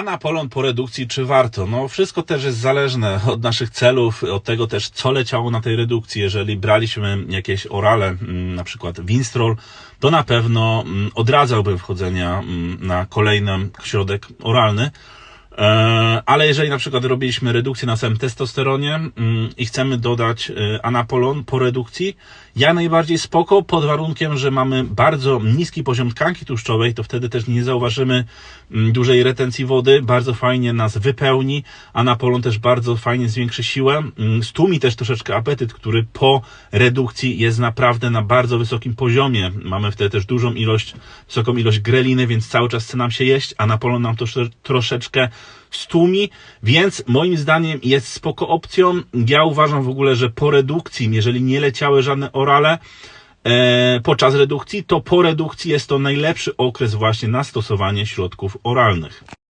Anapolon po redukcji, czy warto? No, wszystko też jest zależne od naszych celów, od tego też, co leciało na tej redukcji. Jeżeli braliśmy jakieś orale, mm, na przykład Winstrol, to na pewno mm, odradzałbym wchodzenia mm, na kolejny środek oralny. E, Ale jeżeli na przykład robiliśmy redukcję na samym testosteronie mm, i chcemy dodać e, anapolon po redukcji, jak najbardziej spoko, pod warunkiem, że mamy bardzo niski poziom tkanki tłuszczowej, to wtedy też nie zauważymy mm, dużej retencji wody, bardzo fajnie nas wypełni, anapolon też bardzo fajnie zwiększy siłę, mm, stłumi też troszeczkę apetyt, który po redukcji jest naprawdę na bardzo wysokim poziomie. Mamy wtedy też dużą ilość, wysoką ilość greliny, więc cały czas chce nam się jeść, anapolon nam to trosze- troszeczkę stłumi, więc moim zdaniem jest spoko opcją. Ja uważam w ogóle, że po redukcji, jeżeli nie leciały żadne orale e, podczas redukcji, to po redukcji jest to najlepszy okres właśnie na stosowanie środków oralnych.